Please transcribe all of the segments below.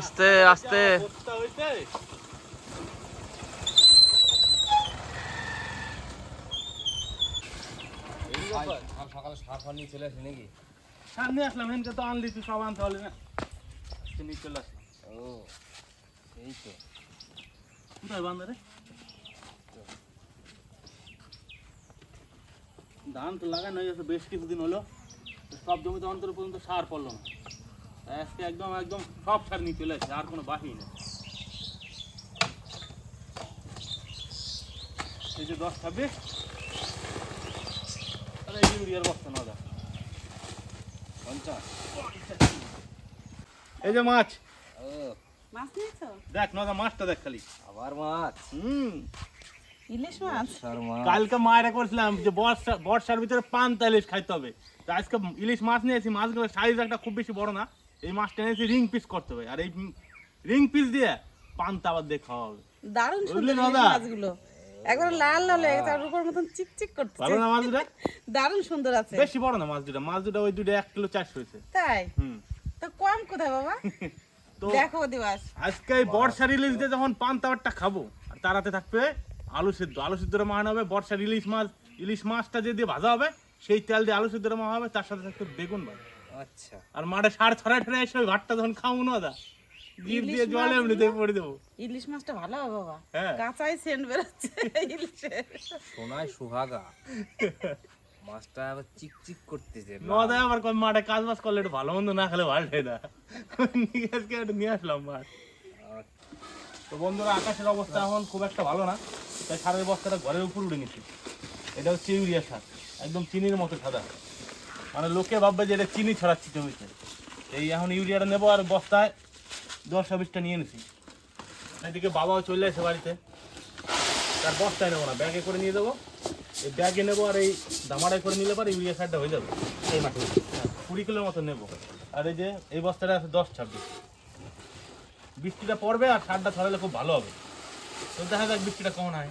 আস্তে আস্তে। সকালে চলে নাকি আসলাম তো সব আনতে না। চলে ও এই তো বান্দারে ধান তো লাগানো হয়ে গেছে, বেশ কিছুদিন হলো। সব জমিতে অন্তর পর্যন্ত সার পড়ল না। আজকে একদম একদম সব সার নিয়ে চলে আসছে আর কোনো বাকি নেই। এই যে দশ ছাব্বিশ আরে ইউরিয়ার বস্তা না দেখ। পঞ্চাশ। এই যে মাছ। ও। মাছ নিয়েছো? দেখ নদা মাছটা দেখ খালি। আবার মাছ? হুম। ইলিশ মাছ? কালকে মায়েরা করছিলাম যে বর্ষা বর্ষার ভিতরে পান্তা ইলিশ খাইতে হবে। আজকে ইলিশ মাছ নিয়েছি মাছগুলো সাইজ একটা খুব বেশি বড় না। এই মাছটা এনেছি রিং পিস করতে হবে। আর এই রিং পিস দিয়ে পান্তা আবার খাওয়া হবে। দারুণ সুন্দর মাছগুলো। একবার লাল লাল হয়ে গেছে আর উপর মতন চিকচিক করছে। ভালো না মাছ দুটা? দারুণ সুন্দর আছে। বেশি বড় না মাছ দুটা? মাছ দুটা ওই দুটো এক কিলো চারশো হয়েছে। তাই? হুম। তো কম কোথায় বাবা? তো দেখো দিবাস আজকে এই বর্ষার ইলিশ দিয়ে যখন পান্তাবারটা খাব আর তারাতে থাকবে আলু সিদ্ধ। আলু সিদ্ধটা মাখানো হবে বর্ষার ইলিশ মাছ ইলিশ মাছটা যে দিয়ে ভাজা হবে সেই তেল দিয়ে আলু সিদ্ধটা মাখা হবে তার সাথে থাকবে বেগুন ভাজা। আচ্ছা। আর মাঠে সার ছড়াই ছড়াই এসে ওই ভাতটা যখন খাব না দা। দিয়ে জল পড়ে দেবো। ইলিশ মাছটা ভালো হবে বাবা। হ্যাঁ। কাঁচাই সেন্ট বেরোচ্ছে ইলিশের সোনায় সুহাগা। মাছটা আবার চিকচিক করতেছে। ন আবার কোন মাঠে কাজ বাজ করলে একটু ভালো মন্দ না খেলে ভালো না আজকে একটু নিয়ে আসলাম মাছ তো বন্ধুরা আকাশের অবস্থা এখন খুব একটা ভালো না। তাই সারের বস্তাটা ঘরের উপর উড়ে গেছে এটা হচ্ছে ইউরিয়া সার। একদম চিনির মতো সাদা। মানে লোকে ভাববে যে এটা চিনি ছড়াচ্ছি জমিতে এই এখন ইউরিয়াটা নেব আর বস্তায় দশ ছাব্বিশটা নিয়ে নিছি। এদিকে বাবাও চলে আসে বাড়িতে। তার বস্তায় নেব না ব্যাগে করে নিয়ে দেবো এই ব্যাগে নেব আর এই দামাড়ায় করে নিলে পরে ইউরিয়া সারটা হয়ে যাবে। এই মাঠে। হ্যাঁ, কুড়ি কিলোর মতো নেব। আর এই যে এই বস্তাটা আছে দশ ছাব্বিশ। বৃষ্টিটা পড়বে আর সারটা ছড়ালে খুব ভালো হবে। তো দেখা যাক বৃষ্টিটা কেমন হয়।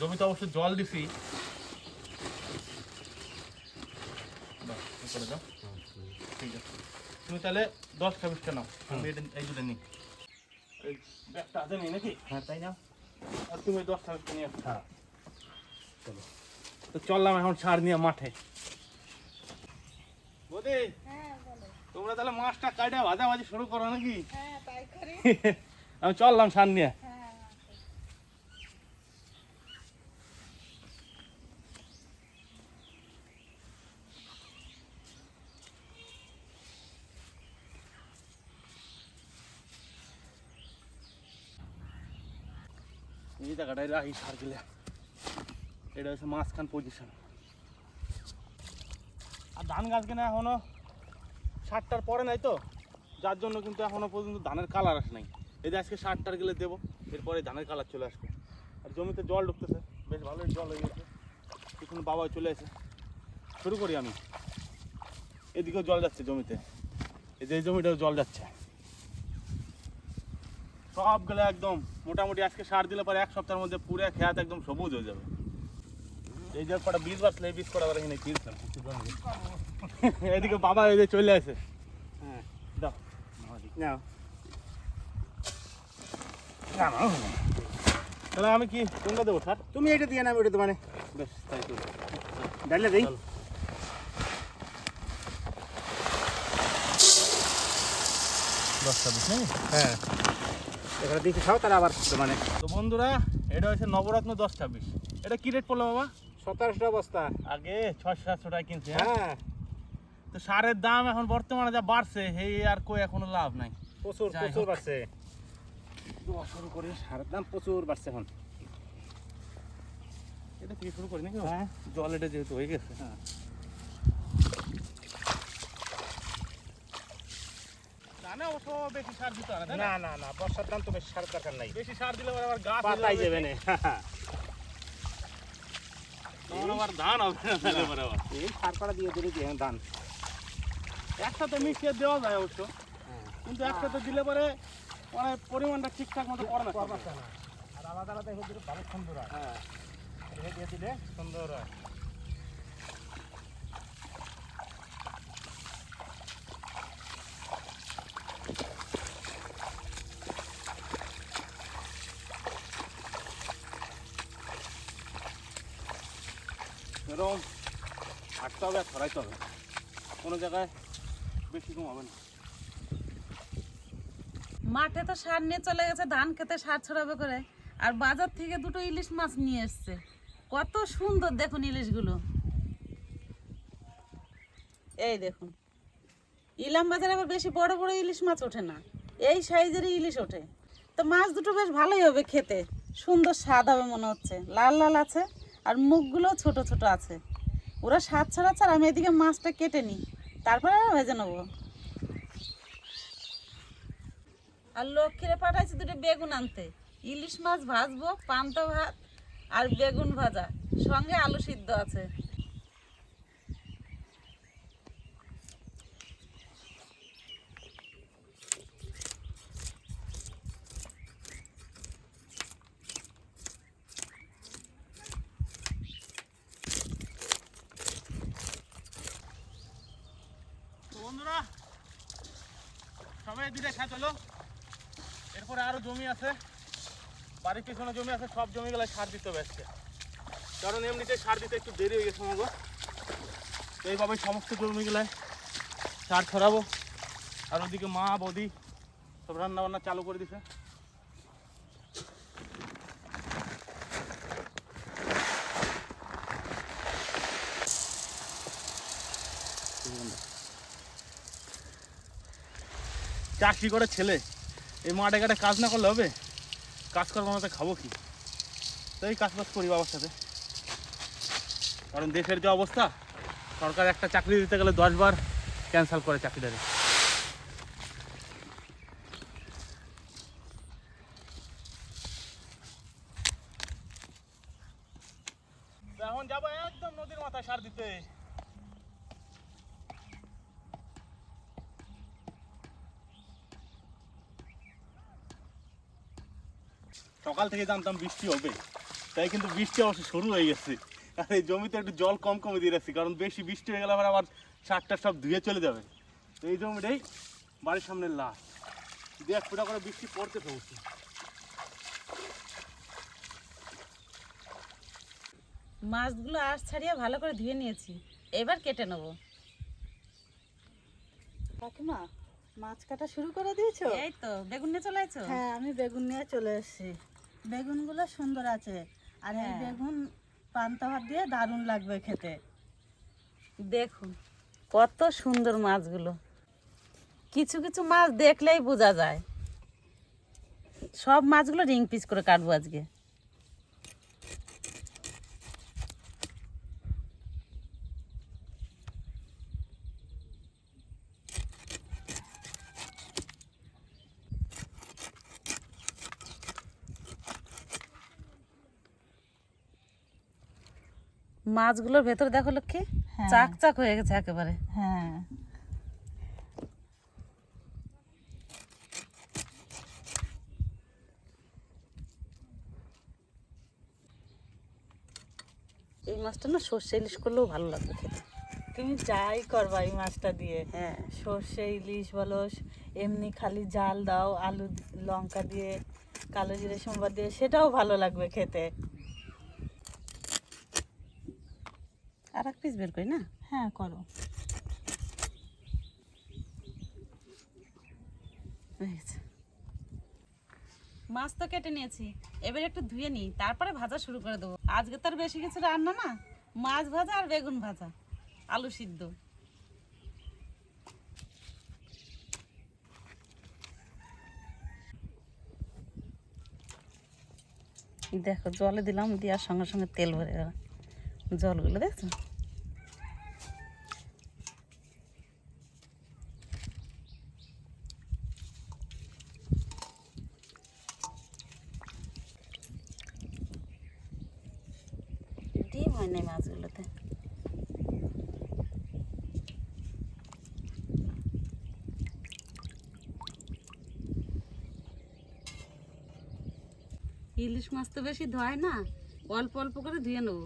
জমিতে অবশ্য জল দিছি বাহ, এই তাহলে নিই নাকি হ্যাঁ তাই আর তুমি নিয়ে তো চললাম এখন সার নিয়ে মাঠে বৌদি তোমরা তাহলে মাছটা কাটা ভাজাভাজি শুরু করো। নাকি আমি চললাম সার নিয়ে। এই জায়গাটায় রাখি সার গেলে এটা হচ্ছে মাঝখান পজিশন আর ধান গাছ কিনা এখনও সারটার পরে নাই তো, যার জন্য কিন্তু এখনও পর্যন্ত ধানের কালার আসে নাই। এই যে আজকে সারটার গেলে দেবো, এরপরে ধানের কালার চলে আসবে। আর জমিতে জল ঢুকতেছে, বেশ ভালোই জল হয়ে গেছে। এখন বাবা চলে এসে। শুরু করি আমি। এদিকেও জল যাচ্ছে জমিতে। এই যে এই জমিটাও জল যাচ্ছে। সবগুলো একদম মোটামুটি আজকে সার দিলে পরে এক সপ্তাহের মধ্যে পুরো খেয়াত একদম সবুজ হয়ে যাবে। এই যে কটা বীজ বাঁচলে এই বীজ কটা আবার এখানে কিনতাম এদিকে বাবা এই যে চলে আসে। হ্যাঁ। দাও। নাও। তাহলে আমি কি কোনটা দেবো স্যার তুমি এটা দিয়ে না ওটা মানে বেশ তাই করি ডালে দিই। চলো। দশ হ্যাঁ। এখানে দিতে খাও তাহলে আবার মানে। তো বন্ধুরা এটা হচ্ছে নবরত্ন দশ ছাব্বিশ। এটা কি রেট পড়ল বাবা? সতেরোশো বস্তা আগে ছশো সাতশো টাকা কিনছে হ্যাঁ? হ্যাঁ। তো সারের দাম এখন বর্তমানে যা বাড়ছে এই আর কই এখনও লাভ নাই। প্রচুর প্রচুর বাড়ছে। শুরু করে সারের দাম প্রচুর বাড়ছে এখন। এটা থেকে শুরু করি নাকি? হ্যাঁ। জল এটা যেহেতু হয়ে গেছে। হ্যাঁ। বেশি সার দিতে হয় না? না না বর্ষার তো বেশি সারের দরকার নাই। বেশি সার দিলে আবার গাছ পাতাই যাবে, যাবে না। আবার ধান হবে না তাহলে আবার। এই সার করা দিয়ে দিলে ধান? একসাথে মিশিয়ে দেওয়া যায় অবশ্য। কিন্তু একসাথে দিলে পরে মানে পরিমাণটা ঠিকঠাক মতো করে না। আর আলাদা আলাদা হয়ে ভালো সুন্দর হয় হ্যাঁ দিয়ে দিলে সুন্দর হয়। এরকম হাঁটতে হবে আর ছড়াইতে হবে। কোনো জায়গায় বেশি কম হবে না। মাঠে তো সার নিয়ে চলে গেছে, ধান খেতে সার ছড়াবে করে। আর বাজার থেকে দুটো ইলিশ মাছ নিয়ে এসছে। কত সুন্দর দেখুন ইলিশগুলো। এই দেখুন। ইলাম বাজারে আবার বেশি বড় বড় ইলিশ মাছ ওঠে না। এই সাইজেরই ইলিশ ওঠে। তো মাছ দুটো বেশ ভালোই হবে খেতে। সুন্দর স্বাদ হবে মনে হচ্ছে। লাল লাল আছে। আর মুখগুলো ছোট ছোট আছে। ওরা স্বাদ ছাড়াচ্ছে আর আমি এদিকে মাছটা কেটে নিই। তারপরে ভেজে নেব। আর লক্ষ্মীরে পাঠাইছি দুটো বেগুন আনতে। ইলিশ মাছ ভাজবো, পান্তা ভাত আর বেগুন ভাজা। সঙ্গে আলু সিদ্ধ আছে তো বন্ধুরা সবাই দিকে খেয়ে, চলো। এরপরে আরও জমি আছে। বাড়ির পিছনে জমি আছে, সব জমিগুলো সার দিতে হবে কারণ এমনিতে সার দিতে একটু দেরি হয়ে গেছে আমাকে এইভাবে সমস্ত জমিগুলায় সার ছড়াবো। আর ওদিকে মা, বদি সব রান্নাবান্না চালু করে দিছে। চাকরি করে ছেলে। এই মাঠে ঘাটে কাজ না করলে হবে? কাজ করব না খাব কি? তাই কাজ বাজ করি বাবার সাথে। কারণ দেশের যে অবস্থা, সরকার একটা চাকরি দিতে গেলে দশবার ক্যান্সেল করে চাকরিদারে তো এখন যাব একদম নদীর মাথায় সার দিতে সকাল থেকে জানতাম বৃষ্টি হবে। তাই কিন্তু বৃষ্টি অবশ্য শুরু হয়ে গেছে। আর এই জমিতে একটু জল কম কমে দিয়ে রাখছি কারণ বেশি বৃষ্টি হয়ে গেলে আবার আবার সারটা সব ধুয়ে চলে যাবে। তো এই জমিটাই বাড়ির সামনে লাশ। দিয়ে এক ফুটা করে বৃষ্টি পড়তে চলছে মাছগুলো আঁশ ছাড়িয়ে ভালো করে ধুয়ে নিয়েছি। এবার কেটে নেব। কাকিমা মাছ কাটা শুরু করে দিয়েছ? এই তো বেগুন নিয়ে চলে আইছো? হ্যাঁ আমি বেগুন নিয়ে চলে এসেছি। বেগুনগুলো সুন্দর আছে। আর এই হ্যাঁ। বেগুন পান্তা ভাত দিয়ে দারুণ লাগবে খেতে। দেখুন কত সুন্দর মাছগুলো। কিছু কিছু মাছ দেখলেই বোঝা যায়। সব মাছগুলো রিং পিস করে কাটবো আজকে। মাছগুলোর ভেতর দেখো লক্ষ্মী হ্যাঁ। চাক চাক হয়ে গেছে একেবারে। হ্যাঁ। এই মাছটা না সর্ষে ইলিশ করলেও ভালো লাগবে খেতে। তুমি যাই করবা এই মাছটা দিয়ে। হ্যাঁ। সর্ষে ইলিশ বলো এমনি খালি জাল দাও আলু লঙ্কা দিয়ে কালো জিরে সোমবার দিয়ে সেটাও ভালো লাগবে খেতে। আর এক পিস বের করি না? হ্যাঁ করো। মাছ তো কেটে নিয়েছি এবার একটু ধুয়ে নিই তারপরে ভাজা শুরু করে দেবো। আজকে তো আর বেশি কিছু রান্না না মাছ ভাজা আর বেগুন ভাজা আলু সিদ্ধ। দেখো জলে দিলাম দেওয়ার সঙ্গে সঙ্গে তেল ভরে গেল। জলগুলো দেখছ? ডিম হয় মাছগুলোতে? ইলিশ মাছ তো বেশি ধোয় না, অল্প অল্প করে ধুয়ে নেব।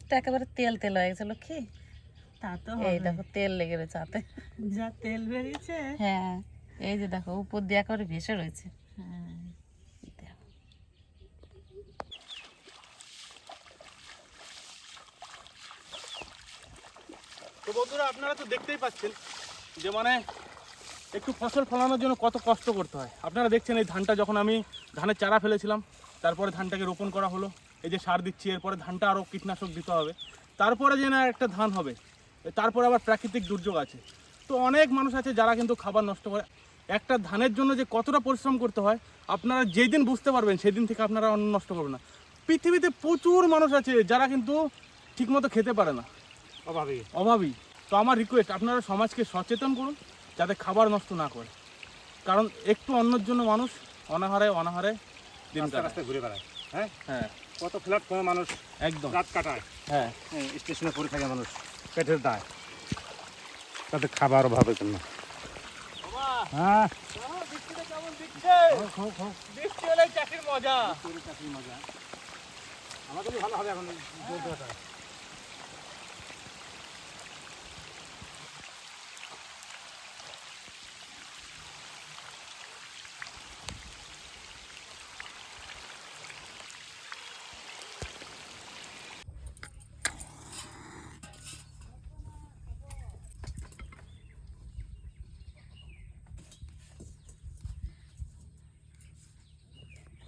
হাতটা একেবারে তেল তেল হয়ে গেছে লক্ষ্মী তা তো এই দেখো তেল লেগে রয়েছে হাতে। যা তেল বেরিয়েছে। হ্যাঁ এই যে দেখো উপর দিয়ে একেবারে ভেসে রয়েছে। হ্যাঁ। বন্ধুরা আপনারা তো দেখতেই পাচ্ছেন যে মানে একটু ফসল ফলানোর জন্য কত কষ্ট করতে হয়। আপনারা দেখছেন এই ধানটা যখন আমি ধানের চারা ফেলেছিলাম তারপরে ধানটাকে রোপণ করা হলো। এই যে সার দিচ্ছি এরপরে ধানটা আরও কীটনাশক দিতে হবে। তারপরে যে না একটা ধান হবে তারপরে আবার প্রাকৃতিক দুর্যোগ আছে। তো অনেক মানুষ আছে যারা কিন্তু খাবার নষ্ট করে। একটা ধানের জন্য যে কতটা পরিশ্রম করতে হয় আপনারা যেই দিন বুঝতে পারবেন সেই দিন থেকে আপনারা অন্ন নষ্ট করবেন না। পৃথিবীতে প্রচুর মানুষ আছে যারা কিন্তু ঠিকমতো খেতে পারে না। অভাবী। অভাবী। তো আমার রিকোয়েস্ট আপনারা সমাজকে সচেতন করুন যাতে খাবার নষ্ট না করে। কারণ একটু অন্যের জন্য মানুষ অনাহারে অনাহারে দিন ঘুরে বেড়ায় হ্যাঁ? হ্যাঁ। কত প্ল্যাটফর্মে মানুষ একদম। রাত কাটায়? হ্যাঁ। হ্যাঁ, স্টেশনে পড়ে থাকে মানুষ পেটের দায়। তাতে খাবার অভাবের জন্য। হ্যাঁ। বৃষ্টিটা কেমন দিচ্ছে বৃষ্টি হলে চাষির মজা। আমাদের ভালো হবে এখন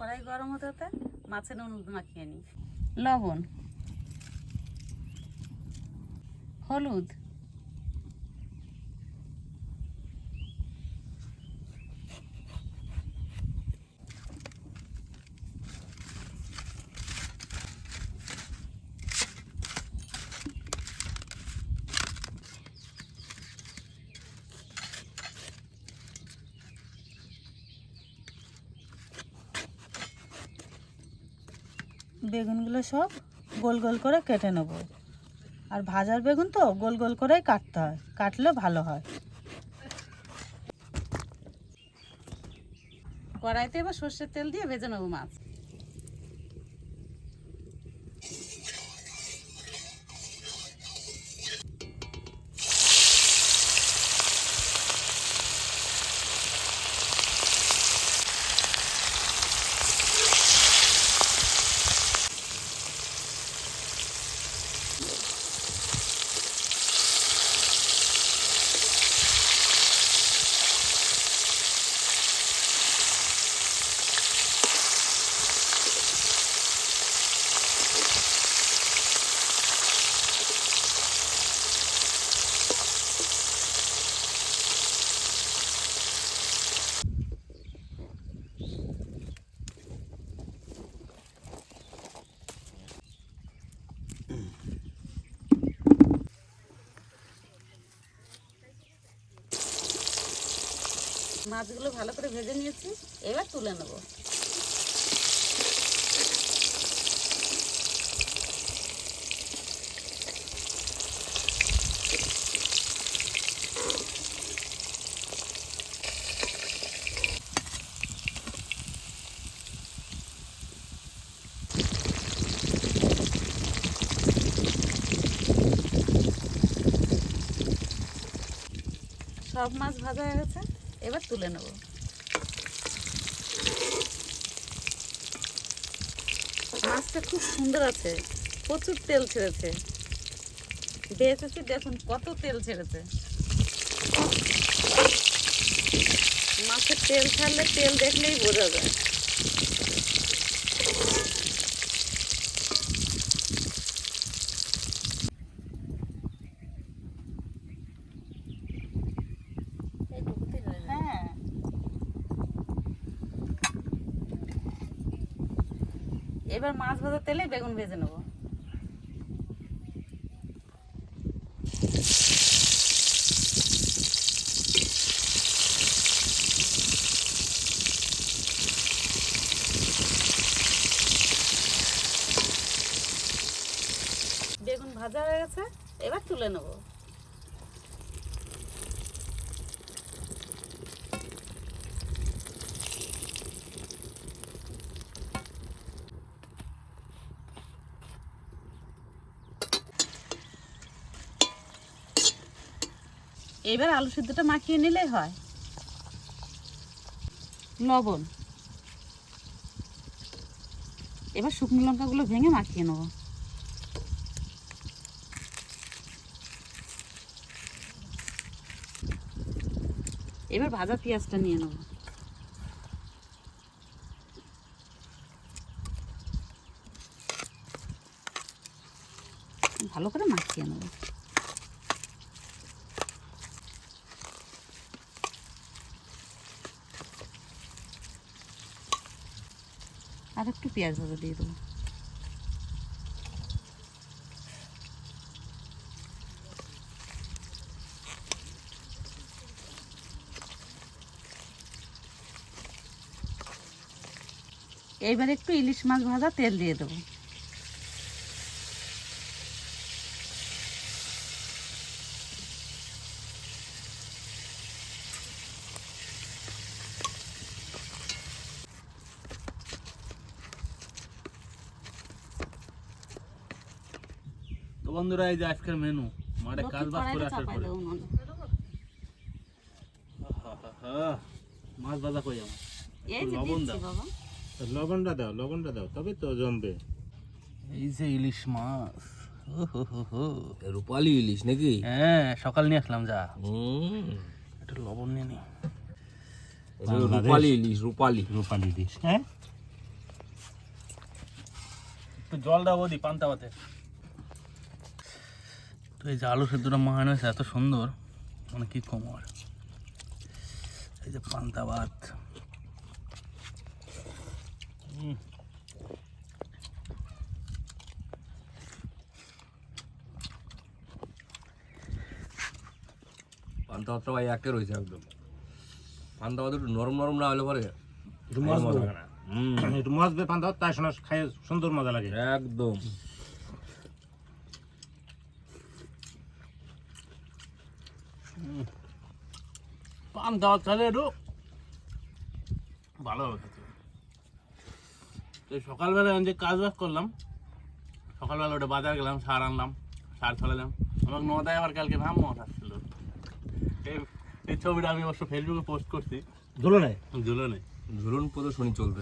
কড়াই গরম হতে হতে মাছের নুন মাখিয়ে নিই। লবণ হলুদ বেগুনগুলো সব গোল গোল করে কেটে নেব। আর ভাজার বেগুন তো গোল গোল করেই কাটতে হয়, কাটলে ভালো হয়। কড়াইতে এবার সর্ষের তেল দিয়ে ভেজে নেব মাছ। মাছগুলো ভালো করে ভেজে নিয়েছি এবার তুলে নেব। সব মাছ ভাজা হয়ে গেছে। এবার তুলে নেব। মাছটা খুব সুন্দর আছে, প্রচুর তেল ছেড়েছে। বেঁচেছি দেখুন কত তেল ছেড়েছে। মাছের তেল ছাড়লে তেল দেখলেই বোঝা যায় হ্যাঁ এবার মাছ ভাজার তেলে বেগুন ভেজে নেব। বেগুন ভাজা হয়ে গেছে এবার তুলে নেব। এবার আলু সিদ্ধটা মাখিয়ে নিলেই হয়। লবণ। এবার শুকনো লঙ্কাগুলো ভেঙে মাখিয়ে নেব। এবার ভাজা পেঁয়াজটা নিয়ে নেব। ভালো করে মাখিয়ে নেব। আর একটু পেঁয়াজ ভাজা দিয়ে দেবো। এইবার একটু ইলিশ মাছ ভাজা তেল দিয়ে দেবো। বন্ধুরা এই যে আজকের মেনু মাঠে কাজ বাজ করে আসার পরে। মাছ ভাজা কই আমার? লবণ দাও। লবণটা দাও লবণটা দাও তবে তো জমবে। এই যে ইলিশ মাছ। রূপালি ইলিশ নাকি? হ্যাঁ সকাল নিয়ে আসলাম যা। হুম। একটু লবণ নিয়ে নি। রূপালি ইলিশ রূপালি। রূপালি দিস হ্যাঁ? একটু জল দাও বৌদি পান্তা ভাতে তো এই যে আলু সেদ্ধটা মাহানো হয়েছে এত সুন্দর মানে কি কম আর। এই যে পান্তা ভাত। পান্তা ভাতটা ভাই একে রয়েছে একদম। পান্তা ভাত একটু নরম নরম না হলে পরে একটু পান্তা তাই শোনা খাই সুন্দর মজা লাগে। একদম। পান্তা ভাত খালে একটু ভালো হবে খেতে। তো এই সকালবেলা আমি যে কাজ বাজ করলাম সকালবেলা ওটা বাজার গেলাম সার আনলাম সার ফেলালাম আমাকে নদায় আবার কালকে ব্রাহ্মণ আসছিল। এই এই ছবিটা আমি অবশ্য ফেসবুকে পোস্ট করছি। ধুলো নেই? ঝুলো নেই। ঝুলন প্রদর্শনী চলতে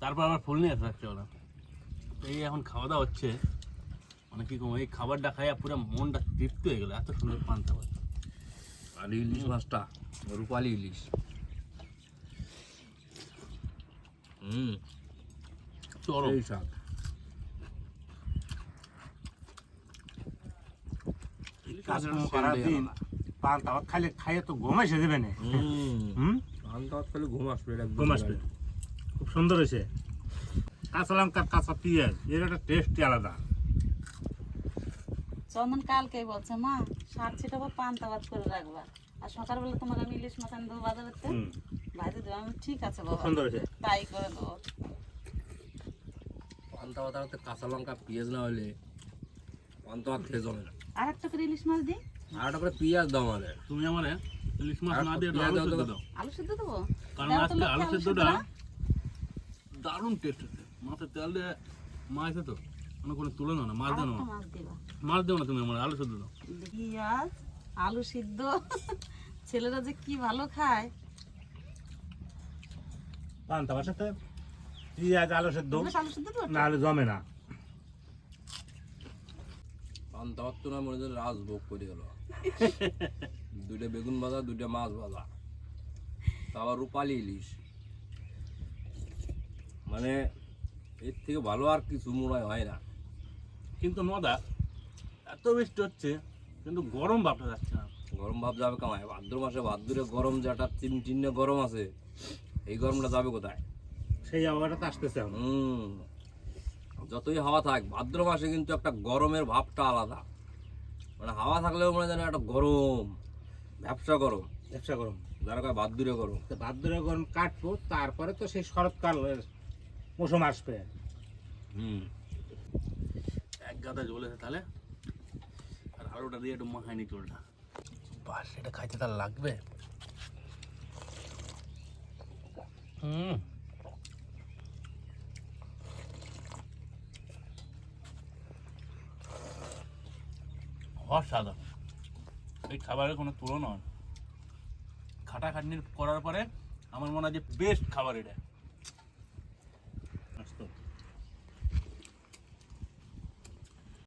তারপর আবার ফুল নিয়ে আসতে ওরা। এই এখন খাওয়া দাওয়া হচ্ছে। মানে কি কম এই খাবারটা খাইয়া পুরো মনটা তৃপ্ত হয়ে গেলো। এত সুন্দর পান্তা আর ইলিশ মাছটা। রূপালি ইলিশ। হুম। চরম। এই খাইলে খাইয়ে তো ঘুম এসে দেবে না। হুম। হুম? পান্তা ভাত ঘুম আসবে ঘুম আসবে। খুব সুন্দর হয়েছে। কাঁচা লঙ্কা কাঁচা পেঁয়াজ এর একটা টেস্টই আলাদা। চন্দন কালকেই বলছে মা শাক ছিটাবো পান্তা ভাত করে রাখবা। আর সকালবেলা তোমার আমি ইলিশ মাছ আনি দেবো বাজারের থেকে দেবো। আমি ঠিক আছে বাবা। তাই করে দেবো। পান্তা কাঁচা লঙ্কা পেঁয়াজ না হলে পান্তা ভাত খেয়ে জমে না। আর একটা করে ইলিশ মাছ দিই? আর একটা করে পেঁয়াজ দাও আমাদের। তুমি আমার ইলিশ মাছ না দিয়ে আলু সেদ্ধ তো। দাও। আলু সিদ্ধ দেবো? কারণ আজকে আলু সেদ্ধটা দারুণ টেস্ট হচ্ছে। মাছের তেল দিয়ে মাছ তো কোনো দেবো না মাছ দিবা। মাছ দেবো না তুমি আমার আলু সেদ্ধ দাও। পেঁয়াজ আলু সিদ্ধ। ছেলেরা যে কি ভালো খায়? পান্তা ভাত সাথে পেঁয়াজ আলু সেদ্ধ। আলু সিদ্ধ না হলে জমে না। পান্তা ভাত তো না মনে হয় রাজভোগ করে গেল। দুইটা বেগুন ভাজা দুইটা মাছ ভাজা। তা আবার রূপালি ইলিশ। মানে এর থেকে ভালো আর কিছু মনে হয় হয় না। কিন্তু নদা এত বৃষ্টি হচ্ছে কিন্তু গরম ভাবটা যাচ্ছে না। গরম ভাব যাবে কামায় ভাদ্র মাসে ভাদ্রে গরম যেটা তিন তিনে গরম আছে এই গরমটা যাবে কোথায়? সেই আবহাওয়াটা তো আসতেছে হুম। যতই হাওয়া থাক ভাদ্র মাসে কিন্তু একটা গরমের ভাবটা আলাদা। মানে হাওয়া থাকলেও মনে হয় যেন একটা গরম ব্যবসা গরম। ব্যবসা গরম। যারা কয় ভাদ্রে গরম। তো ভাদ্রে গরম কাটবো তারপরে তো সেই শরৎকাল মৌসুম আসবে। হুম। এক গাদা জ্বলেছে তাহলে আর আলুটা দিয়ে একটু মাখায়নি চুলটা বাস, এটা খাইতে তার লাগবে? হুম। অসাধারণ। এই খাবারের কোনো তুলনা হয় না। খাটাখাটনির করার পরে আমার মনে হয় যে বেস্ট খাবার এটা।